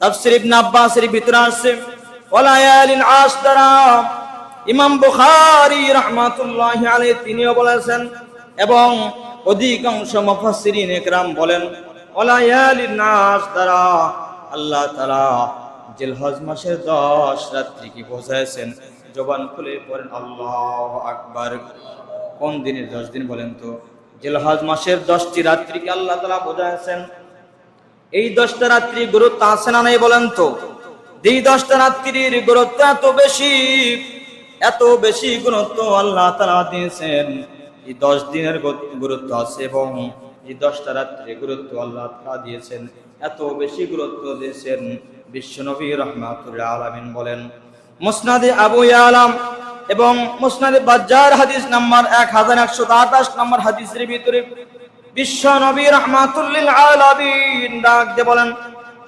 তাফসির ইবনে আব্বাসের ভিতরে আসছে ওয়ালায়ালিন আশ দ্বারা ইমাম বুখারী রাহমাতুল্লাহি আলাইহি তিনিও বলেছেন, এবং অধিকাংশ মুফাসসিরিন একরাম বলেন ওয়ালায়ালিন আশ দ্বারা আল্লাহ তাআলা জিলহজ মাসের 10 রাত্রি কি বোঝাইছেন জবান খুলে পড়েন, আল্লাহু আকবার। কোন দিনের 10 দিন বলেন তো? জিলহজ মাসের 10টি রাত্রিকে আল্লাহ তাআলা বোঝাইছেন এই দশটা রাত্রি গুরুত্ব আছে না নাই বলেন তো? এই দশটা রাত্রির গুরুত্ব এত বেশি এত বেশি গুরুত্ব আল্লাহ তারা দিয়েছেন। এই দশ দিনের গুরুত্ব আছে এবং এই দশটা রাত্রি গুরুত্ব আল্লাহ তারা দিয়েছেন। এত বেশি গুরুত্ব দিয়েছেন বিশ্বনবী রহমাতুল্লাহ আলামিন বলেন। মুসনাদে আবু আলাম এবং মুসনাদে বাজ্জার হাদিস নাম্বার এক হাজার একশো আঠাশ নম্বর হাদিসের ভিতরে বিশ্ব নবী রহমাতুল্লিল আলামিন ডাক দিয়ে বলেন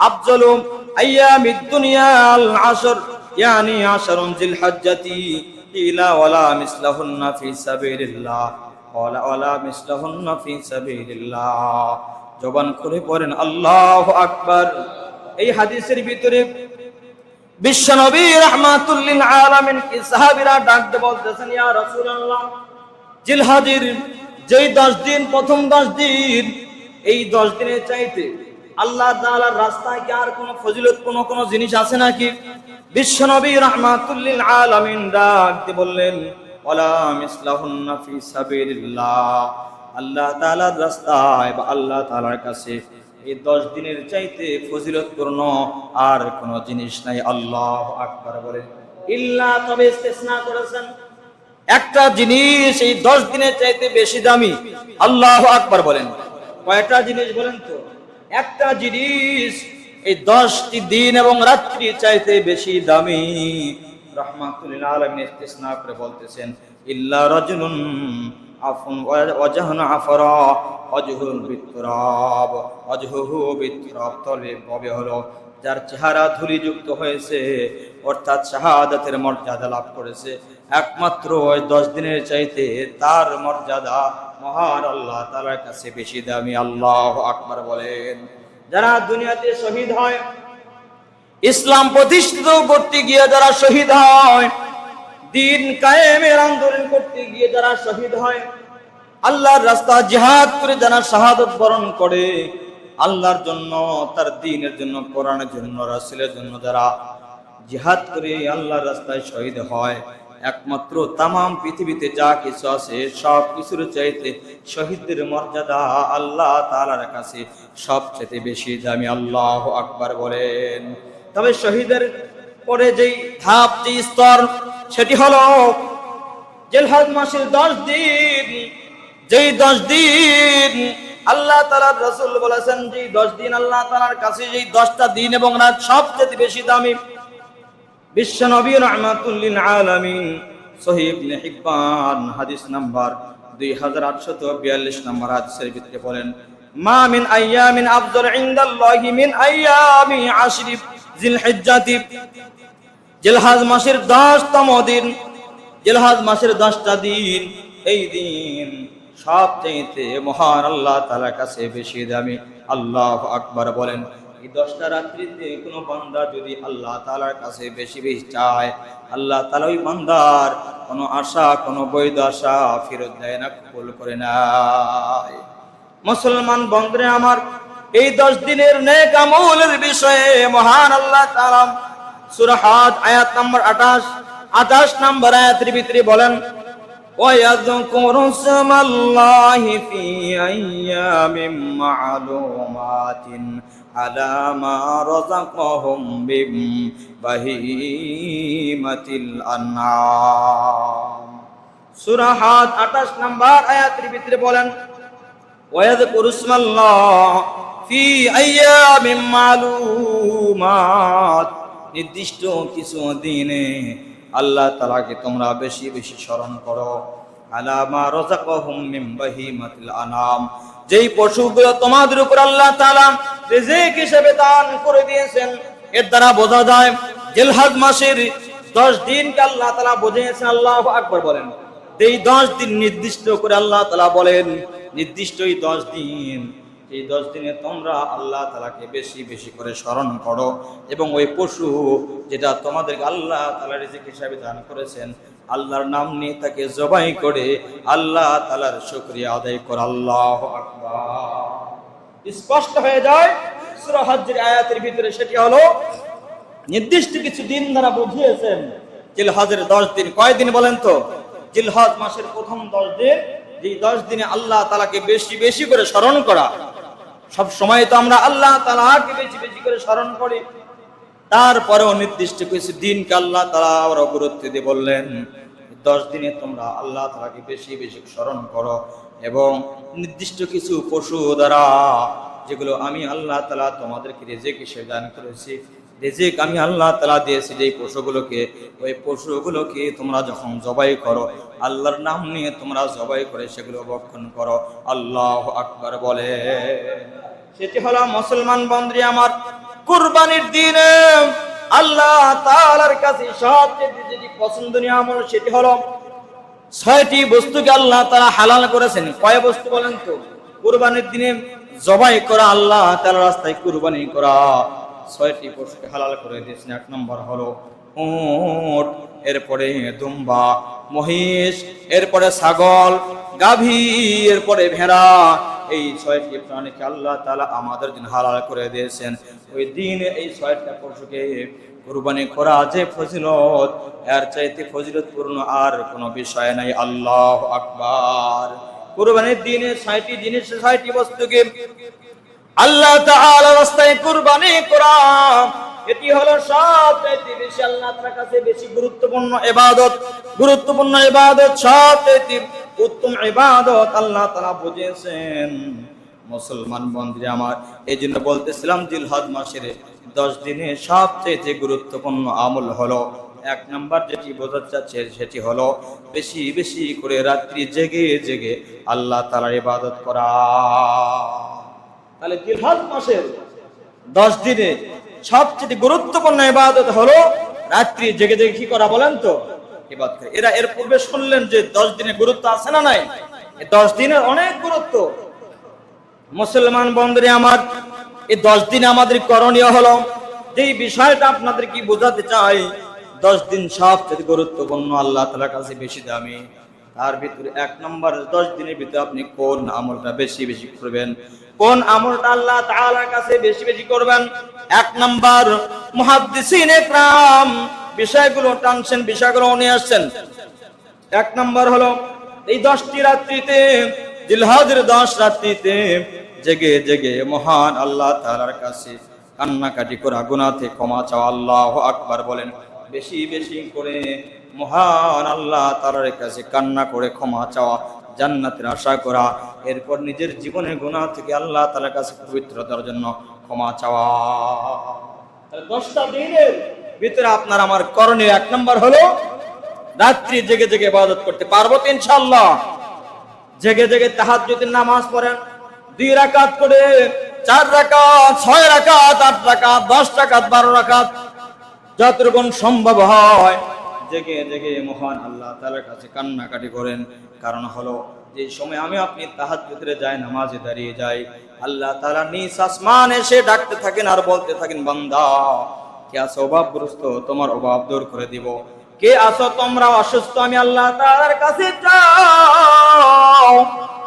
আফজলু আইয়ামিদ দুনিয়াল আসর, ইয়ানি আশরুন জিল হজ্জাতি, ইলা ওয়ালা মিসলাহুন্না ফি সাবিলিল্লাহ, ওয়ালা ওয়ালা মিসলাহুন্না ফি সাবিলিল্লাহ। জবান খুলে পড়েন, আল্লাহু আকবার। এই হাদিসের ভিতরে বিশ্ব নবী রহমাতুল্লিল আলামিন কি সাহাবীরা ডাক দিয়ে বলতেছেন, ইয়া রাসূলুল্লাহ জিলহাজির যেই দশ দিন, প্রথম দশ দিন, এই দশ দিনের চাইতে আল্লাহ তাআলার রাস্তায় কি আর কোনো ফজিলত, কোনো কোনো জিনিস আছে নাকি? বিশ্ব নবী রহমাতুল্লিল আলামিন ডাক দিয়ে বললেন, ওয়ালা মিসলাহুন্না ফি আল্লাহ তাআলার রাস্তায় বা আল্লাহ তাআলার কাছে এই দশ দিনের চাইতে ফজিলতপূর্ণ আর কোনো জিনিস নাই। আল্লাহ আকবার বলেন। ইল্লা, তবে ইস্তেসনা করেছেন। একটা জিনিস এই দশ দিনের চাইতে বেশি দামি। আল্লাহ আকবার বলেন। কয়টা জিনিস বলেন তো? একটা জিনিস এই দশটি দিন এবং রাত্রি চাইতে বেশি দামি। করে বলতেছেন, ইল্লা অজহু কবে হলো, যার চেহারা ধুলিযুক্ত হয়েছে, অর্থাৎ শাহাদাতের মর্যাদা লাভ করেছে একমাত্র ওই দশ দিনের চাইতে তার মর্যাদা মহান আল্লাহ তালার কাছে বেশি দামি। আল্লাহ আকবার বলেন। যারা দুনিয়াতে শহীদ হয়, ইসলাম প্রতিষ্ঠিত করতে গিয়ে যারা শহীদ হয়, দিন কায়েমের আন্দোলন করতে গিয়ে যারা শহীদ হয়, আল্লাহর রাস্তা জিহাদ করে যারা শাহাদত বরণ করে, আল্লাহর জন্য, তার দিনের জন্য, কোরআনের জন্য, রাসূলের জন্য যারা জিহাদ করে আল্লাহর রাস্তায় শহীদ হয় একমাত্র তামাম পৃথিবীতে যা কিছু আছে, সব কিছুর চাইতে শহীদদের মর্যাদা আল্লাহ তাআলার কাছে সবচেয়ে বেশি দামি আল্লাহ আকবার বলেন। তবে শহীদের পরে যেই ধাপ যে স্তর, সেটি হলো জেলহাজ মাসের দশ দিন। যেই দশ দিন আল্লাহ তালার রসুল বলেছেন যে দশ দিন আল্লাহ তালার কাছে যেই দশটা দিন এবং রাত সবচেয়ে বেশি দামি বিশ্ব নবী রহমাতুল্লিল আলামিন। সহিব হিব্বান, হাদিস নাম্বার দুই হাজার আটশত বিয়াল্লিশ নম্বর হাদিসের ভিতরে বলেন, মা মিন আইয়ামিন আফজল ইনদাল্লাহি মিন আইয়ামি আশরি জিল হিজ্জাতি জিলহাজ মাসের দশতম দিন, জিলহাজ মাসের দশটা দিন, এই দিন সবচেয়ে মহান আল্লাহ তালার কাছে বেশি দামি। আল্লাহ আকবার বলেন এই দশটা রাত্রিতে কোনো বান্দা যদি আল্লাহ তালার কাছে বেশি বেশি চায় আল্লাহ তালা ওই বান্দার কোনো আশা কোনো বৈধ আশা ফেরত দেয় না কবুল করে নেয় মুসলমান বন্ধুরে আমার এই দশ দিনের নেক আমলের বিষয়ে মহান আল্লাহ তাআলা সূরা হাদ আয়াত নম্বর 28 28 নম্বর আয়াতের ভিতরে বলেন ويذكر اسم الله في أيام معلومات على ما رزقهم من بهيمة الأنعام সূরা হাদ 28 নম্বর আয়াতের ভিতরে বলেন ويذكر اسم الله في أيام معلومات নির্দিষ্ট কিছু দিনে আল্লাহ তালাকে তোমরা বেশি বেশি স্মরণ করো আলামা রাযাকাহুম মিন বাহিমাতিল আনাম যেই পশুগুলো তোমাদের উপর আল্লাহ হিসেবে দান করে দিয়েছেন, এর দ্বারা বোঝা যায় জিলহজ মাসের 10 দিনকে আল্লাহ তাআলা বুঝিয়েছেন, আল্লাহু আকবার বলেন। এই 10 দিন নির্দিষ্ট করে আল্লাহ তাআলা বলেন নির্দিষ্ট এই 10 দিন। এই দশ দিনে তোমরা আল্লাহ তালাকে বেশি বেশি করে স্মরণ করো এবং ওই পশু যেটা তোমাদেরকে আল্লাহ তালা রিজিক হিসাবে দান করেছেন আল্লাহর নাম নিয়ে তাকে জবাই করে আল্লাহ তালার শুক্রিয়া আদায় কর। আল্লাহ স্পষ্ট হয়ে যায়, সূরা আয়াতের ভিতরে সেটি হলো, নির্দিষ্ট কিছু দিন দ্বারা বুঝিয়েছেন। জিলহজের দশ দিন, কয় দিন বলেন তো? জিলহজ মাসের প্রথম দশ দিন যে দশ দিনে আল্লাহ তালাকে বেশি বেশি করে স্মরণ করা। সব সময় তো আমরা আল্লাহ তালাকে বেশি বেশি করে স্মরণ করি। তারপরেও নির্দিষ্ট কিছু দিনকে আল্লাহ তালা ওরা গুরুত্ব দিয়ে বললেন, দশ দিনে তোমরা আল্লাহ তালাকে বেশি বেশি স্মরণ করো এবং নির্দিষ্ট কিছু পশু দ্বারা যেগুলো আমি আল্লাহ তালা তোমাদেরকে রেজেক হিসেবে দান করেছি, রেজেক আমি আল্লাহ তালা দিয়েছি যে পশুগুলোকে, ওই পশুগুলোকে তোমরা যখন জবাই করো, আল্লাহর নাম নিয়ে তোমরা জবাই করে সেগুলো ভক্ষণ করো, আল্লাহ আকবার বলে। সেটি হলো মুসলমান বন্দ্রী আমার কুরবানির দিনে আল্লাহ তাআলার কাছে সবচেয়ে যেটি পছন্দনীয় আমল সেটি হলো ছয়টি বস্তুকে আল্লাহ তারা হালাল করেছেন। কয় বস্তু বলেন তো? কুরবানির দিনে জবাই করা, আল্লাহ তার রাস্তায় কুরবানি করা। ছয়টি পশুকে হালাল করে দিয়েছেন। এক নম্বর হলো উট, এরপরে দুম্বা, মহিষ, এরপরে ছাগল, গাভী, এরপরে ভেড়া এই ছয়টি প্রাণীকে আল্লাহ তাআলা আমাদের দিন হালাল করে দিয়েছেন। ওই দিন এই ছয়টা পশুকে কুরবানি করা যে ফজিলত, এর চাইতে ফজিলতপূর্ণ আর কোনো বিষয় নাই। আল্লাহ আকবার। কুরবানির দিনে ছয়টি জিনিস, ছয়টি বস্তুকে আল্লাহ তাআলা রাস্তায় কুরবানি করা, এটি হলো সবচেয়ে বেশি আল্লাহ তাআলার কাছে বেশি গুরুত্বপূর্ণ ইবাদত। গুরুত্বপূর্ণ ইবাদত সবচেয়ে উত্তম ইবাদত আল্লাহ তাআলা বুঝিয়েছেন। মুসলমান বন্ধু আমার এই জন্য বলতেছিলাম জিলহজ মাসের দশ দিনে সবচেয়ে গুরুত্বপূর্ণ আমল হলো, এক নাম্বার যেটি বোঝাতে চাচ্ছে সেটি হলো বেশি বেশি করে রাত্রি জেগে জেগে আল্লাহ তাআলার ইবাদত করা। তাহলে জিলহজ মাসের দশ দিনে সবচেয়ে গুরুত্বপূর্ণ ইবাদত হলো রাত্রি জেগে জেগে কি করা বলেন তো? ইবাদত করে। এরা এর পূর্বে শুনলেন যে দশ গুরুত্ব আছে না নাই? দশ দিনের অনেক গুরুত্ব। মুসলমান বন্ধুরে আমার এই দশ দিন আমাদের করণীয় হলো যে বিষয়টা আপনাদের কি বোঝাতে চাই, দশ দিন গুরুত্বপূর্ণ আল্লাহ তালার কাছে বেশি দামি। তার ভিতরে এক নম্বর, দশ দিনের ভিতরে আপনি কোন আমলটা বেশি বেশি করবেন? কোন আমলটা আল্লাহ তাআলার কাছে বেশি বেশি করবেন? এক নম্বর, মুহাদ্দিসিন বিষয়গুলো টানছেন বিষয়গুলো নিয়ে আসছেন। এক নম্বর হলো, এই দশটি রাত্রিতে, জিলহাজের দশ রাত্রিতে জেগে জেগে মহান আল্লাহ তাআলার কাছে কান্নাকাটি করা গুনাতে ক্ষমা চাওয়া আল্লাহ আকবার বলেন। বেশি বেশি করে মহান আল্লাহ তাআলার কাছে কান্না করে ক্ষমা চাওয়া, জান্নাতের আশা করা, এরপর নিজের জীবনের গুনাহ থেকে আল্লাহ তাআলার কাছে পবিত্রতার জন্য ক্ষমা চাওয়া। দশটা দিনের ভিতরে আপনার আমার করণীয় এক নম্বর হলো, রাত্রি জেগে জেগে ইবাদত করতে পারব তো ইনশাআল্লাহ। জেগে জেগে তাহাজ্জুদের নামাজ পড়েন, দুই রাকাত করে চার রাকাত, ছয় রাকাত, আট রাকাত, দশ রাকাত, বারো রাকাত যতটুকু সম্ভব হয়। জেগে জেগে মহান আল্লাহ তাআলার কাছে কান্নাকাটি করেন। কারণ হলো, যে সময় আমি আপনি তাহাজ্জুদের যাই, নামাজে দাঁড়িয়ে যাই, আল্লাহ তাআলা নিজ আসমান এসে ডাকতে থাকেন আর বলতে থাকেন, বান্দা কে আছো অভাবগ্রস্ত, তোমার অভাব দূর করে দিব। কে আছো তোমরা অসুস্থ, আমি আল্লাহ তাআলার কাছে যাও।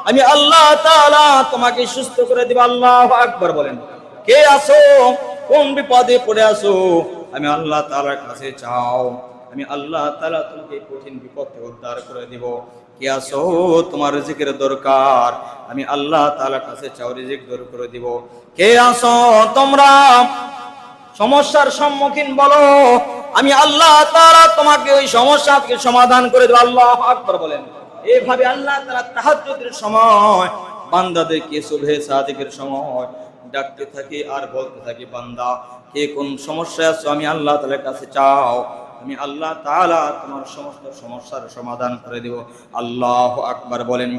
আমি আল্লাহ তাআলা তোমাকে সুস্থ করে দিব, আল্লাহু আকবার বলেন। কে আছো? কোন বিপদে পড়ে আছো? আমি আল্লাহ তাআলার কাছে চাও আমি আল্লাহ তাআলা তোমাকে কঠিন বিপদ থেকে উদ্ধার করে দিব। কে আছো? তোমার রিজিকের দরকার। আমি আল্লাহ তাআলার কাছে চাও রিজিক দূর করে দিব। কে আছো? তোমরা সমস্যার সম্মুখীন বলো। আমি আল্লাহ তাআলা তোমাকে ওই সমস্যা সমাধান করে দেবো। আল্লাহ আকবর বলেন। এইভাবে আল্লাহ তাআলা তাহাজ্জুদের সময়, বান্দাদের বান্দাদেরকে সুবহে সাদিকের সময় ডাকতে থাকি আর বলতে থাকি, বান্দা, কে কোন সমস্যায় আছো? আমি আল্লাহ তাআলার কাছে চাও। আমি আল্লাহ তাআলা তোমার সমস্ত সমস্যার সমাধান করে দেব। আল্লাহ আকবার বলেন।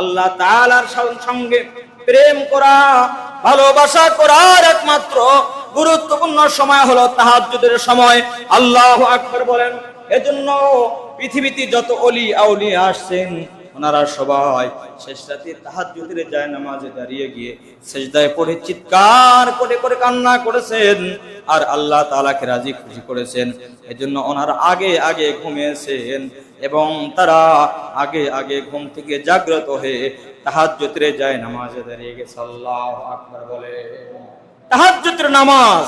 আল্লাহ তালার সঙ্গে প্রেম করা, ভালোবাসা করার একমাত্র গুরুত্বপূর্ণ সময় হলো তাহাজ্জুদের সময়। আল্লাহ আকবর বলেন, এজন্য পৃথিবীতে যত অলি আউলি আসছেন, ওনারা সবাই শেষ রাতে তাহাজ্জুদের যায় নামাজে দাঁড়িয়ে গিয়ে সেজদায় পড়ে চিৎকার করে করে কান্না করেছেন আর আল্লাহ তালাকে রাজি খুশি করেছেন। এজন্য ওনারা আগে আগে ঘুমিয়েছেন এবং তারা আগে আগে ঘুম থেকে জাগ্রত হয়ে তাহাজ্জুদের যায় নামাজে দাঁড়িয়ে গেছে। আল্লাহু আকবর বলে তাহাজ্জুদের নামাজ।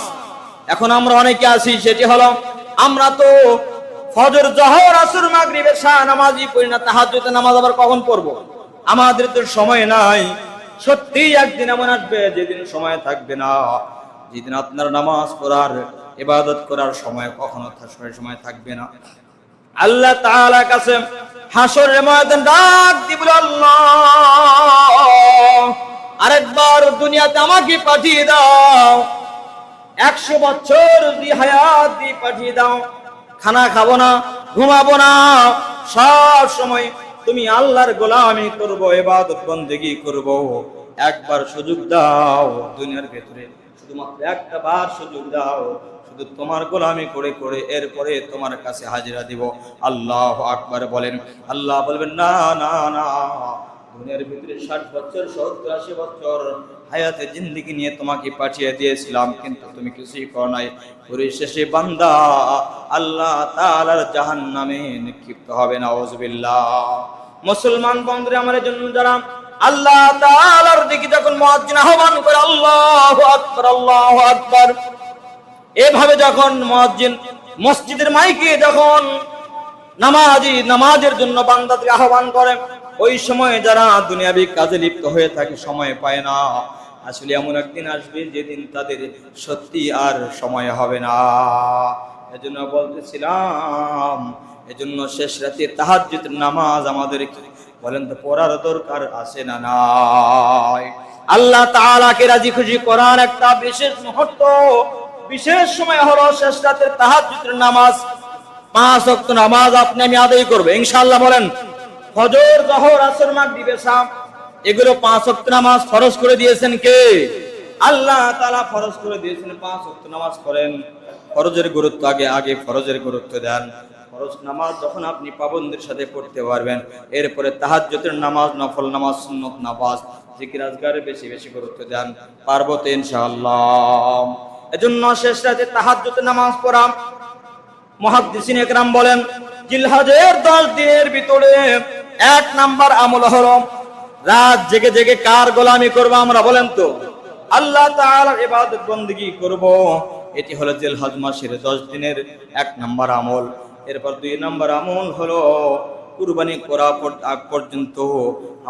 এখন আমরা অনেকে আছি, সেটি হলো আমরা তো ফজর, জহর, আসর, মাগরিব, এশা নামাজই পড়ি না, তাহাজ্জুদের নামাজ আবার কখন পড়ব? আমাদের তো সময় নাই। সত্যি একদিন এমন আসবে যেদিন সময় থাকবে না। যেদিন আপনার নামাজ পড়ার, ইবাদত করার সময় কখনো সময় থাকবে না। আল্লাহ তাআলা কাছে হাসরের ময়দান ডাক দিবল আল্লাহ! আরেকবার দুনিয়াতে আমাকে পাঠিয়ে দাও। একশো বছর দি হায়াত দি পাঠিয়ে দাও। খানা খাব না, ঘুমাবো না। সব সময় তুমি আল্লাহর গোলামি করব এবাদত বন্দেগি করব। একবার সুযোগ দাও দুনিয়ার ভেতরে। শুধুমাত্র একটা বার সুযোগ দাও। শুধু তোমার গোলামি করে করে এরপরে তোমার কাছে হাজিরা দিব। আল্লাহ আকবার বলেন। আল্লাহ বলবেন, না না না। দুনিয়ার ভিতরে ষাট বছর, সত্তর, আশি বছর হায়াতে জিন্দিগি নিয়ে তোমাকে পাঠিয়ে দিয়েছিলাম, কিন্তু তুমি কিছুই করো নাই। পরিশেষে বান্দা, আল্লাহ তাআলার জাহান নামে নিক্ষিপ্ত হবে না মুসলমান বন্ধুরা, আমার জন্য যারা আল্লাহ তাআলার দিকে যখন মুয়াজ্জিন আহ্বান করে, আল্লাহু আকবার আল্লাহু আকবার, এভাবে যখন মুয়াজ্জিন মসজিদের মাইকে যখন নামাজি, নামাজের জন্য বান্দাদের আহ্বান করে ওই সময় যারা দুনিয়াবি কাজে লিপ্ত হয়ে থাকে, সময় পায় না। আসলে এমন একদিন আসবে যেদিন তাদের সত্যি আর সময় হবে না। এজন্য বলতেছিলাম, এজন্য শেষ রাতে তাহাজ্জুদের নামাজ আমাদের বলেন তো, পড়ার দরকার আছে না নাই? আল্লাহ তাআলাকে রাজি খুশি করার একটা বিশেষ মুহূর্ত, বিশেষ সময় হলো শেষ রাতের তাহাজ্জুদের নামাজ। পাঁচ ওয়াক্ত নামাজ আপনি আমি আদায় করব। ইনশাআল্লাহ বলেন ফজর, জহর, আসর, মাগরিব এশা এগুলো পাঁচ ওয়াক্ত নামাজ ফরজ করে দিয়েছেন কে? আল্লাহ তাআলা ফরজ করে দিয়েছেন, পাঁচ ওয়াক্ত নামাজ করেন। ফরজের গুরুত্ব আগে আগে ফরজের গুরুত্ব দেন। ফরজ নামাজ যখন আপনি সাথে পড়তে পারবেন, এরপরে তাহাজ্জুদের নামাজ, নফল নামাজ, সুন্নত নামাজ, জিকির আজগারে বেশি বেশি গুরুত্ব দেন। পারব তো ইনশাআল্লাহ। এজন্য শেষ রাতে তাহাজ্জুদের নামাজ পড়া। মহাদ্দিসিন একরাম বলেন, জিলহাজের দশ দিনের ভিতরে এক নাম্বার আমল হরম। রাত জেগে জেগে কার গোলামি করব আমরা বলেন তো? আল্লাহ তাআলার ইবাদত করব। এটি হলো জেল জিলহজ মাসের 10 দিনের এক নাম্বার আমল। এরপর দুই নাম্বার আমল হলো কুরবানি করা আগ পর্যন্ত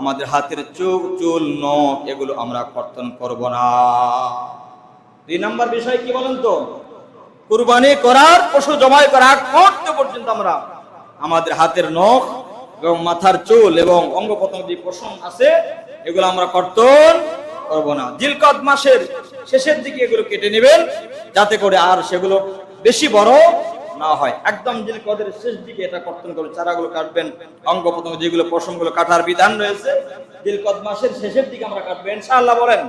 আমাদের হাতের চোখ, চুল, নখ এগুলো আমরা কর্তন করব না। দুই নাম্বার বিষয় কি বলেন তো? কুরবানি করার, পশু জমায় করা আগ পর্যন্ত আমরা আমাদের হাতের নখ এবং মাথার চুল এবং অঙ্গ প্রত্যঙ্গ যে পশম আছে, এগুলো আমরা কর্তন করব না। জিলকদ মাসের শেষের দিকে এগুলো কেটে নেবেন, যাতে করে আর সেগুলো বেশি বড় না হয়। একদম জিলকদের শেষ দিকে এটা কর্তন করবেন চারাগুলো কাটবেন অঙ্গ প্রত্যঙ্গ যেগুলো পশমগুলো কাটার বিধান রয়েছে, জিলকদ মাসের শেষের দিকে আমরা কাটবেন ইনশাআল্লাহ বলেন।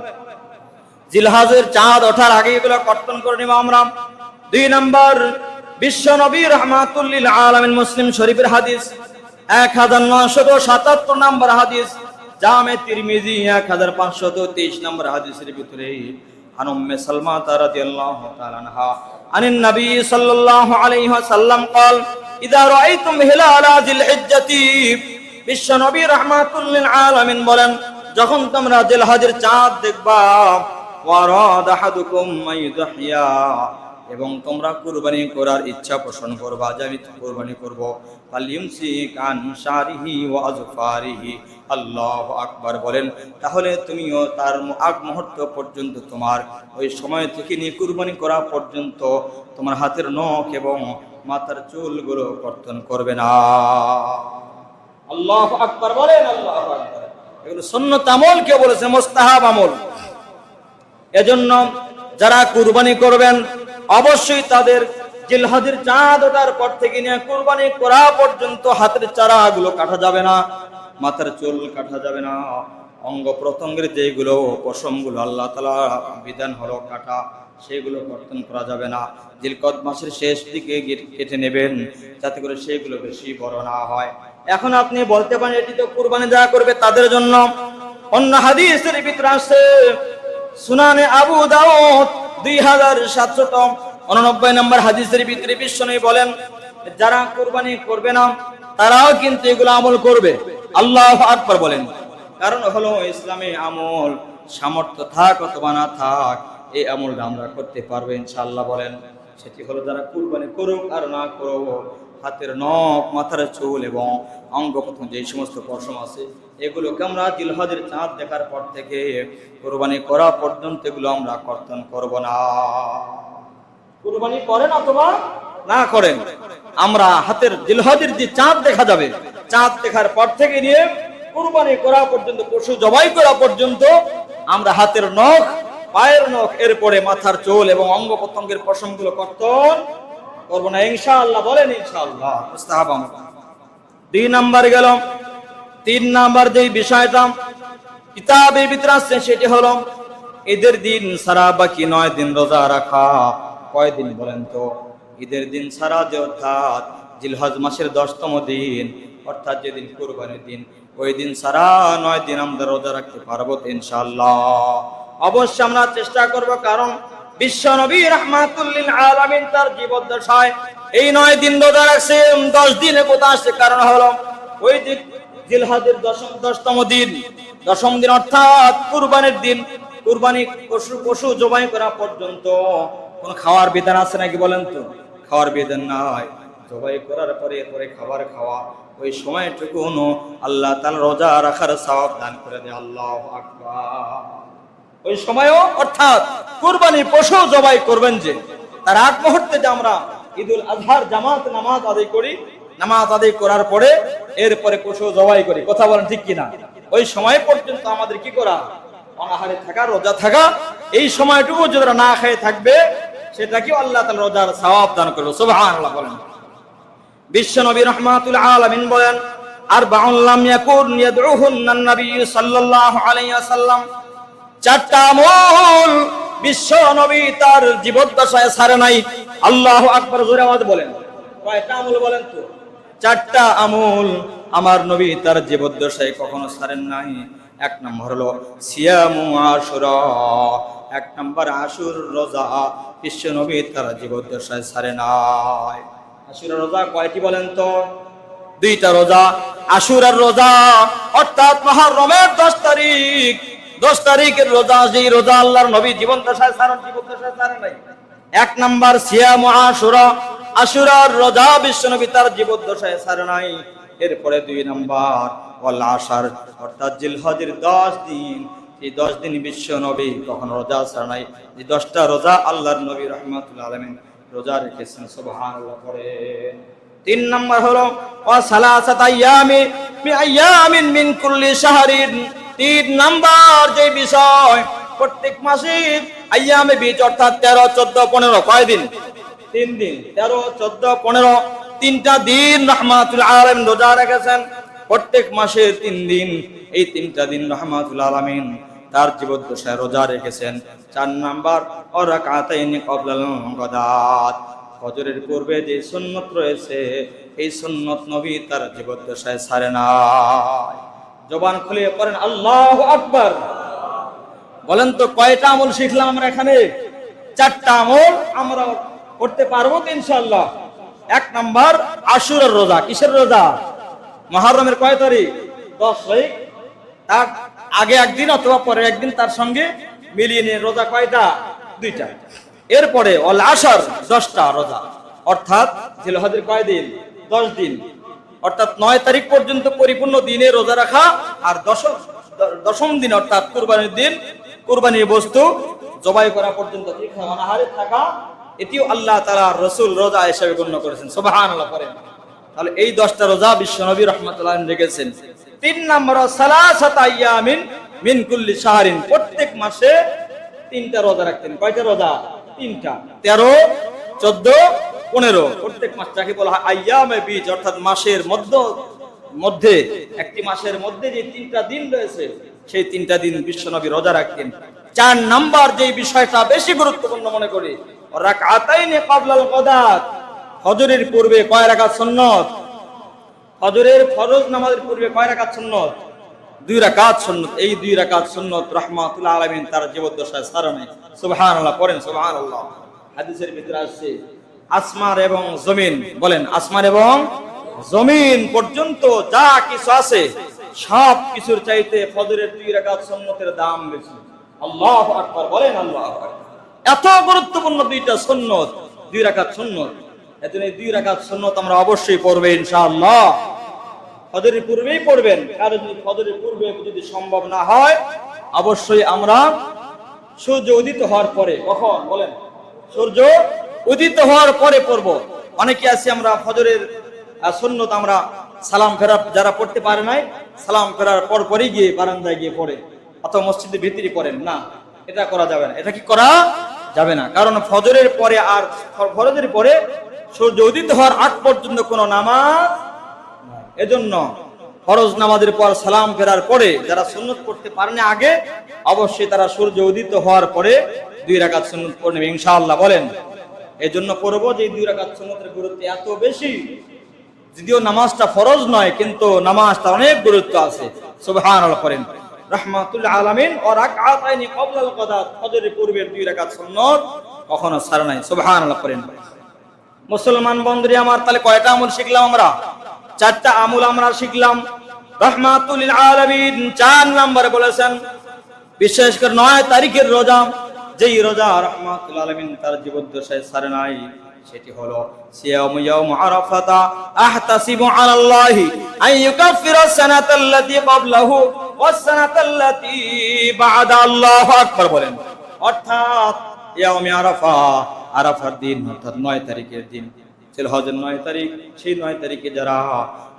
জিলহাজের চাঁদ ওঠার আগে এগুলো কর্তন করে নিব আমরা। দুই নম্বর, বিশ্ব নবী রহমাতুল্লিল আলমিন মুসলিম শরীফের হাদিস। এক হাজার নশত সাতাত্তর নম্বর হাদিস জামে তিরমিজি এক হাজার পাঁচশত তেইশ নম্বর হাদিসের ভিতরে আনম্মে সালমা রাদিয়াল্লাহু তাআলা আনহা আনিন নবী সাল্লাল্লাহু আলাইহি ওয়াসাল্লাম قال اذا رايتم هلال ذي الحجه বিশ্ব নবী রহমাতুল্লিল আলামিন বলেন যখন তোমরা জিলহজের চাঁদ দেখবা ওয়ারাদ আহাদুকুম মাইয়াহিয়া এবং তোমরা কুরবানি করার ইচ্ছা পোষণ করবা, যে আমি কুরবানি করব। আল্লাহু আকবার বলেন, তাহলে তুমিও তার আগ মুহূর্ত পর্যন্ত তোমার, ওই সময় থেকে নিয়ে কুরবানি করা পর্যন্ত তোমার হাতের নখ এবং মাথার চুলগুলো কর্তন করবে না। আল্লাহ আকবার বলেন, আল্লাহ এগুলো সুন্নত আমল কে বলেছে মোস্তাহাব আমল। এজন্য যারা কুরবানি করবেন অবশ্যই তাদের জিলহাদের চাঁদ ওঠার পর থেকে নিয়ে কুরবানি করা পর্যন্ত হাতের চারাগুলো কাটা যাবে না, মাথার চুল কাটা যাবে না। অঙ্গ প্রত্যঙ্গের যেগুলো পশমগুলো আল্লাহ তালা বিধান হলো কাটা, সেগুলো কর্তন করা যাবে না। জিলকদ মাসের শেষ দিকে কেটে নেবেন, যাতে করে সেগুলো বেশি বড় না হয়। এখন আপনি বলতে পারেন, এটি তো কুরবানি যারা করবে তাদের জন্য। অন্য হাদিসের ভিতরে আছে, সুনানে আবু দাউদ দুই নম্বর হাদিসের ভিতরে বিশ্বনী বলেন, যারা কোরবানি করবে না, তারাও কিন্তু এগুলো আমল করবে। আল্লাহ আকবর বলেন। কারণ হলো ইসলামে আমল, সামর্থ্য থাক অথবা না থাক, এই আমলটা আমরা করতে পারব ইনশাল্লাহ বলেন। সেটি হলো যারা কোরবানি করুক আর না করুক হাতের নখ মাথার চুল এবং অঙ্গ প্রথম যে সমস্ত পশম আছে এগুলোকে আমরা দিলহাদের চাঁদ দেখার পর থেকে কোরবানি করা পর্যন্ত এগুলো আমরা কর্তন করব না। কুরবানি করেন অথবা না করেন। আমরা হাতের দিলহাদের যে চাঁদ দেখা যাবে চাঁদ দেখার পর থেকে নিয়ে কুরবানি করা পর্যন্ত পশু জবাই করা পর্যন্ত আমরা হাতের নখ পায়ের নখ এরপরে মাথার চোল এবং অঙ্গ প্রত্যঙ্গের পশমগুলো কর্তন করব না ইনশাআল্লাহ বলেন ইনশাআল্লাহ। মুস্তাহাব দুই নাম্বার গেল তিন নাম্বার যে বিষয়টা কিতাবের ভিতরে আসছে সেটি হলো ঈদের দিন সারা বাকি নয় দিন রোজা রাখা। কয় দিন বলেন তো? ঈদের দিন সারা যে অর্থাৎ জিলহজ মাসের দশতম দিন অর্থাৎ যেদিন কুরবানির দিন ওই দিন সারা নয় দিন আমরা রোজা রাখতে পারব তো ইনশাআল্লাহ। অবশ্যই আমরা চেষ্টা করব কারণ বিশ্ব নবী রহমাতুল্লিল আলামিন তার জীবদ্দশায় এই নয় দিন রোজা রাখছে দশ দিনে কোথা আসছে। কারণ হলো ওই যে জিলহাদের দশম, দশতম দিন। দশম দিন অর্থাৎ কুরবানির দিন। কুরবানি পশু পশু জবাই করা পর্যন্ত। কোন খাওয়ার বিধান আছে নাকি বলেন তো? খাওয়ার বিধান নাই। জবাই করার পরে, এরপরে খাবার খাওয়া। ওই সময়টুকু আল্লাহ তার রোজা রাখার সওয়াব দান করে দেয়। আল্লাহ আকবার। ওই সময়ও অর্থাৎ কুরবানি পশু জবাই করবেন যে, তার আগ মুহূর্তে যে আমরা ঈদুল আজহার জামাত নামাজ আদায় করি, নামাজ আদায় করার পরে এরপরে পশু জবাই করি। কথা বলেন ঠিক কিনা? ওই সময় পর্যন্ত আমাদের কি করা? অনাহারে থাকা, রোজা থাকা। এই সময়টুকু যারা না খেয়ে থাকবে সেটা কি আল্লাহ তাআলা রোজার সওয়াব দান করবে। সুবহানাল্লাহ বলেন। বিশ্ব নবী রহমাতুল আলামিন বলেন আর বাউল্লাম ইয়াকুন ইয়াদউহুন্না নবী সাল্লাল্লাহু আলাইহি ওয়াসাল্লাম চারটা আমল বিশ্ব নবী তার জীবদ্দশায় ছাড়ে নাই। আল্লাহ আকবর জোরে বলেন। কয়টা আমল বলেন তো? চারটা আমল আমার নবী তার জীবদ্দশায় কখনো ছাড়েন নাই। এক নম্বর হলো সিয়ামু আশুরা। এক নম্বর আশুর রোজা বিশ্ব নবী তার জীবদ্দশায় ছাড়ে নাই। আশুর রোজা কয়টি বলেন তো? দুইটা রোজা। আশুরার রোজা অর্থাৎ মহারমের দশ তারিখ। দশ তারিখের রোজা, যেই রোজা আল্লাহর নবী জীবন দশায় সারণ জীবন দশায় সারে নাই। এক নাম্বার সিয়াম আশুরা। আশুরার রোজা বিশ্ব নবী তার জীবন দশায় সারে নাই। এরপরে দুই নাম্বার, ওয়াল আশার, অর্থাৎ জিলহজের দশ দিন। এই দশ দিন বিশ্ব নবী কখন রোজা সারে নাই। এই দশটা রোজা আল্লাহর নবী রহমাতুল আলমিন রোজা রেখেছেন, সুবহানাল্লাহ করেন তিন নম্বর হলো ওয়াসালাসাত আইয়ামি মি আইয়ামিন মিন কুল্লি শাহরিন। তিন নাম্বার যে বিষয়, প্রত্যেক মাসে আইয়ামে বীজ অর্থাৎ তেরো, চোদ্দ, পনেরো, কয় দিন? তিন দিন। তেরো, চোদ্দ, পনেরো, তিনটা দিন রহমাতুল আলম রোজা রেখেছেন। প্রত্যেক মাসের তিন দিন এই তিনটা দিন রহমাতুল আলমিন তার জীবদ্দশায় রোজা রেখেছেন। চার নাম্বার ফজরের পূর্বে যে সুন্নত রয়েছে, এই সুন্নত নবী তার জীবদ্দশায় সারে নাই। জবান খুলে পড়েন, আল্লাহ আকবর। বলেন তো, কয়টা আমল শিখলাম আমরা এখানে? চারটা আমল আমরা করতে পারব তো ইনশাল্লাহ এক নাম্বার, আশুরের রোজা। কিসের রোজা? মহারমের কয় তারিখ? দশ তারিখ। তার আগে একদিন অথবা পরে একদিন তার সঙ্গে মিলিয়ে নিয়ে রোজা কয়টা? দুইটা। এরপরে অল আসার দশটা রোজা। অর্থাৎ জিলহজের কয় দিন? দশ দিন। অর্থাৎ নয় তারিখ পর্যন্ত পরিপূর্ণ দিনে রোজা রাখা আর দশম দশম দিন অর্থাৎ কুরবানির দিন, কুরবানির বস্তু জবাই করা পর্যন্ত অনাহারে থাকা, এটিও আল্লাহ তালা রসুল রোজা হিসেবে গণ্য করেছেন। সোবাহান করেন তাহলে এই দশটা রোজা বিশ্ব নবী রহমতুল্লাহ রেখেছেন। তিন নম্বর সালাসাতাইয়ামিন মিন কুল্লি প্রত্যেক মাসে তিনটা রোজা রাখতেন। কয়টা রোজা? তিনটা। তেরো, চোদ্দ পনেরো। প্রত্যেক মাস যাকে বলা হয় আইয়ামে বীজ, অর্থাৎ মাসের মধ্য মধ্যে, একটি মাসের মধ্যে যে তিনটা দিন রয়েছে, সেই তিনটা দিন বিশ্বনবী রোজা রাখতেন। চার নাম্বার যে বিষয়টা বেশি গুরুত্বপূর্ণ মনে করি, রাকাতাইনে কাবলাল কদাত হজরের পূর্বে কয় ফজরের ফরজ নামাজের পূর্বে কয় রাকাত সুন্নত? দুই রাকাত এই দুই রাকাত সুন্নত রাহমাতুল্লাহ আলামিন তার জীবদ্দশায় সারা নেই সুবহানাল্লাহ, পড়েন হাদিসের ভিতরে আসছে আসমার এবং জমিন। বলেন, আসমার এবং জমিন পর্যন্ত যা কিছু আছে, সব কিছুর চাইতে ফজরের দুই রাকাত সুন্নতের দাম বেশি। আল্লাহু আকবার, বলেন আল্লাহু এত গুরুত্বপূর্ণ দুইটা সুন্নত, দুই রাকাত সুন্নত। এজন্য এই দুই রাকাত সুন্নত আমরা অবশ্যই পড়বে ইনশাআল্লাহ। ফজরের পূর্বেই পড়বেন আর যদি ফজরের পূর্বে যদি সম্ভব না হয়, অবশ্যই আমরা সূর্য উদিত হওয়ার পরে, কখন? বলেন, সূর্য উদিত হওয়ার পরে পড়ব। অনেকে আছি আমরা ফজরের আহ, সুন্নত আমরা সালাম ফেরা যারা পড়তে পারে নাই সালাম ফেরার পর পরই গিয়ে বারান্দায় গিয়ে পড়ে। অথবা মসজিদের ভিতরে পড়েন। না এটা করা যাবে না। এটা কি করা যাবে না। কারণ ফজরের পরে আর ফরজের পরে সূর্য উদিত হওয়ার আগ পর্যন্ত কোনো নামাজ এজন্য ফরজ নামাজের পর সালাম ফেরার পরে যারা সুন্নত করতে পারেনি আগে অবশ্যই তারা সূর্য উদিত হওয়ার পরে দুই রাকাত সুন্নত পড়ে নেবে। ইনশাআল্লাহ বলেন। এই জন্য পড়ব যে দুই রাকাত সুন্নতের গুরুত্ব এত বেশি। যদিও নামাজটা ফরজ নয়, কিন্তু নামাজটা অনেক গুরুত্ব আছে। সুবহানাল্লাহ করেন রাহমাতুল্লাহ আলামিন, ও রাকআতাইনি ক্বাবলাল কদা ফজরের পূর্বের দুই রাকাত সুন্নত কখনো ছাড়া নাই। সুবহানাল্লাহ করেন মুসলমান বন্ধুরি আমার, তাহলে কয়টা আমল শিখলাম আমরা? চারটা আমল আমরা শিখলাম। রহমাতুল আলামিন, চার নাম্বার বলেছেন, বিশেষ করে নয় তারিখের রোজা। যেই রোজা রহমাতুল আলামিন তার জীবদ্দশায় সারে নাই, সেটি হলো সিয়াম ইয়াউম আরাফাতা আহতাসিবু আলাল্লাহি আন ইউকাফিরা সানাতাল্লাতী ক্বাবলাহু ওয়াস সানাতাল্লাতী বা'দা আল্লাহু আকবার বলেন। অর্থাৎ ইয়াউমে আরাফা, আরাফার দিন অর্থাৎ নয় তারিখের দিন। হজের নয় তারিখ, সেই নয় তারিখে যারা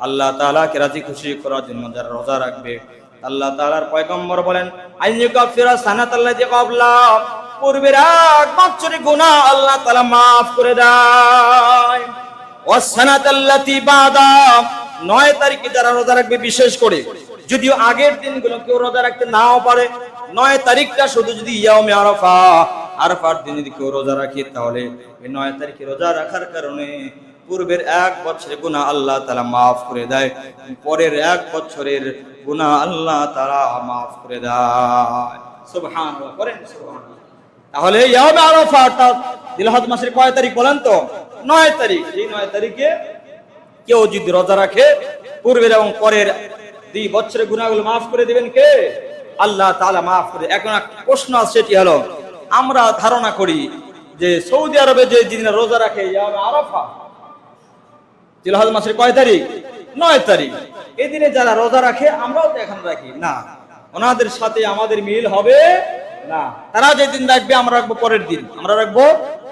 আল্লাহ তাআলাকে রাজি খুশি করার জন্য যারা রোজা রাখবে, আল্লাহ তাআলার পয়গম্বর বলেন আইয়ুকা ফিরা সানাতাল্লাযী ক্বাবলা পূর্বের এক বছরের গুনাহ আল্লাহ তাআলা maaf করে নয় তারিখে রোজা রাখবে, বিশেষ করে যদিও আগের দিনগুলো কেউ রোজা রাখতে নাও পারে, নয় তারিখটা শুধু যদি দিন যদি কেউ রোজা রাখে, তাহলে নয় তারিখে রোজা রাখার কারণে পূর্বের এক বছরের গুনাহ আল্লাহ তাআলা মাফ করে দেয়, পরের এক বছরের গুনাহ আল্লাহ তারা মাফ করে দেয়। সুবহানাল্লাহ করেন সুবহানাল্লাহ। তাহলে ইয়ামে আরাফা অর্থাৎ দিলহজ মাসের কয় তারিখ বলেন তো? নয় তারিখ। এই নয় তারিখে কেউ যদি রোজা রাখে, পূর্বের এবং পরের দুই বছরের গুণাগুলো মাফ করে দিবেন কে? আল্লাহ তাআলা মাফ করে এখন একটা প্রশ্ন আছে, সেটি হলো, আমরা ধারণা করি যে সৌদি আরবে যে দিন রোজা রাখে আরাফা জিলহজ মাসের কয় তারিখ? নয় তারিখ। এই দিনে যারা রোজা রাখে, আমরাও তো এখন রাখি। না, ওনাদের সাথে আমাদের মিল হবে তারা যেদিন রাখবে, আমরা রাখব পরের দিন। আমরা রাখব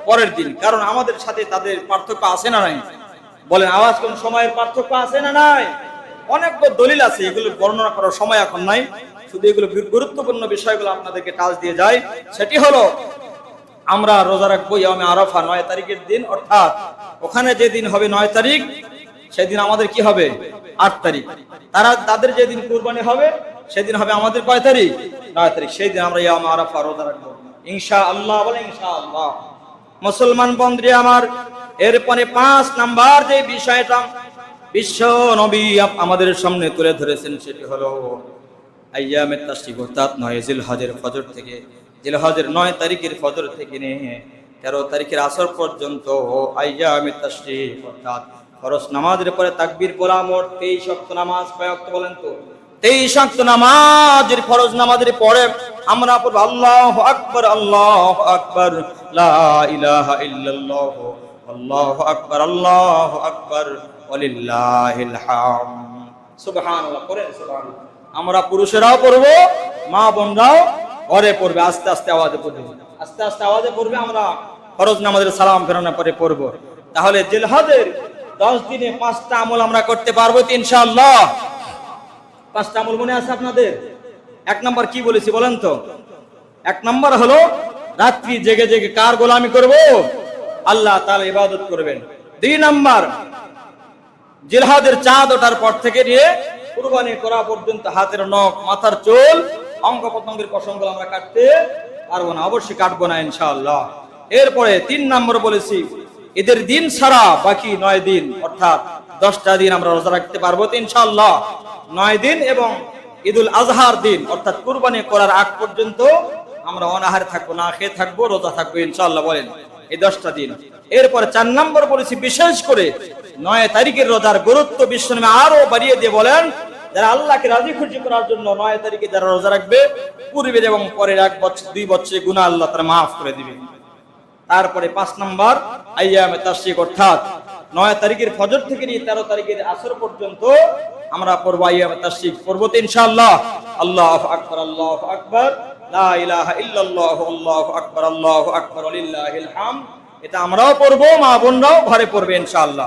পরের দিন। কারণ আমাদের সাথে তাদের পার্থক্য আছে না নাই? বলেন, আওয়াজ কোন সময়ের পার্থক্য আছে না নাই? অনেক দলিল আছে, এগুলো বর্ণনা করার সময় এখন নাই। শুধু এগুলো গুরুত্বপূর্ণ বিষয়গুলো আপনাদেরকে টাচ দিয়ে যায় সেটি হলো, আমরা রোজা রাখব ইয়ামে আরাফা নয় তারিখের দিন, অর্থাৎ ওখানে যে দিন হবে নয় তারিখ, সেদিন আমাদের কি হবে? আট তারিখ। তারা, তাদের যেদিন কুরবানি হবে সেদিন হবে আমাদের কয় তারিখ? নয় তারিখ। সেই দিন আমরা ইয়ামে আরাফা রোজা রাখব। ইনশা আল্লাহ বলে ইনশা আল্লাহ মুসলমান বন্ধুরা আমার, এরপরে পাঁচ নাম্বার যে বিষয়টা বিশ্ব নবী আমাদের সামনে তুলে ধরেছেন, সেটি হলো আইয়ামের তাসরিফ, অর্থাৎ নয় জিলহজের ফজর থেকে, জিলহজের নয় তারিখের ফজর থেকে নিয়ে তেরো তারিখের আসর পর্যন্ত আইয়ামের তাসরিফ, অর্থাৎ ফরজ নামাজের পরে তাকবীর বলা মোট তেইশ অক্ত নামাজ, কয় অক্ত বলেন তো? তেইশ অক্ত নামাজের ফরজ নামাজের পরে আমরা পড়ব, আল্লাহ আকবর আল্লাহ আকবর আল্লাহ আকবর আল্লাহ আকবর আমরা পুরুষেরাও পড়ব, মা বোনরাও ঘরে পড়বে, আস্তে আস্তে আওয়াজে পড়বে। আস্তে আস্তে আওয়াজে পড়বে, আমরা ফরজ নামাজের সালাম ফেরানোর পরে পড়ব। তাহলে জিলহজের দশ দিনে পাঁচটা আমল আমরা করতে পারব ইনশাআল্লাহ। পাঁচটা আমল মনে আছে আপনাদের? এক নম্বর কি বলেছি বলেন তো? এক নম্বর হলো, রাত্রি জেগে জেগে কার গোলামি করব? আল্লাহ তাআলা ইবাদত করবেন। দুই নাম্বার, জিলহাদের চাঁদ ওঠার পর থেকে নিয়ে কুরবানি করা পর্যন্ত হাতের নখ, মাথার চুল অঙ্গ প্রত্যঙ্গের পশমগুলো আমরা কাটতে পারব না, অবশ্যই কাটবো না ইনশাআল্লাহ। এরপরে তিন নম্বর বলেছি এদের দিন ছাড়া বাকি নয় দিন, অর্থাৎ দশটা দিন আমরা রোজা রাখতে পারব তো ইনশাআল্লাহ। নয় দিন এবং ঈদুল আজহার দিন, অর্থাৎ কুরবানি করার আগ পর্যন্ত আমরা অনাহারে থাকব, না খেয়ে থাকব, রোজা থাকব, ইনশাআল্লাহ বলেন এই দশটা দিন। এরপরে চার নম্বর বলেছি বিশেষ করে নয় তারিখের রোজার গুরুত্ব বিশ্বনামে আরও বাড়িয়ে দিয়ে বলেন, যারা আল্লাহকে রাজি খুশি করার জন্য নয় তারিখে যারা রোজা রাখবে, পূর্বের এবং পরের এক বছর, দুই বছরের গুণা আল্লাহ তারা মাফ করে দিবে। তারপরে পাঁচ নম্বর, আইয়ামে তাশরিক, অর্থাৎ নয় তারিখের ফজর থেকে নিয়ে তেরো তারিখের আসর পর্যন্ত আমরা পড়ব আইয়ামে তাশরিক। পড়ব তো ইনশাআল্লাহ। আল্লাহ আকবর আল্লাহ আকবর। লা ইলাহা ইল্লাল্লাহু এটা আমরাও পড়ব, মা বোনরাও ঘরে পড়বে ইনশাআল্লাহ।